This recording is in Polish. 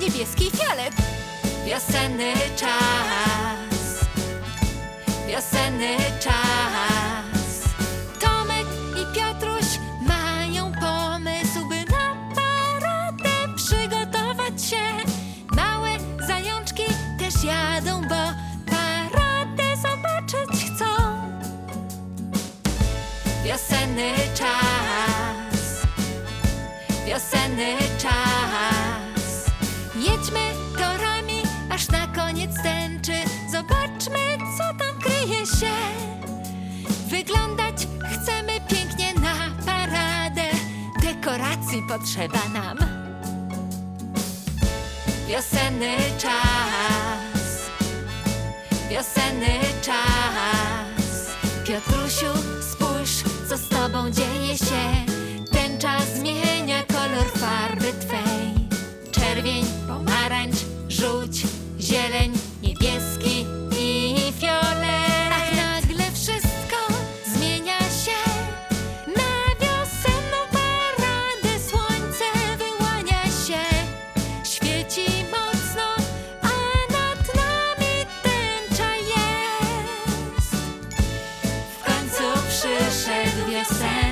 niebieski fiolet. Wiosenny czas, wiosenny czas. Tomek i Piotruś mają pomysł, by na paradę przygotować się. Małe zajączki też jadą, bo paradę zobaczyć chcą. Wiosenny czas, wiosenny aż na koniec tęczy. Zobaczmy, co tam kryje się. Wyglądać chcemy pięknie na paradę. Dekoracji potrzeba nam. Wiosenny czas, wiosenny czas. Piotrusiu, spójrz, co z tobą dzieje się. Ten czas zmienia kolor farby twej. listen.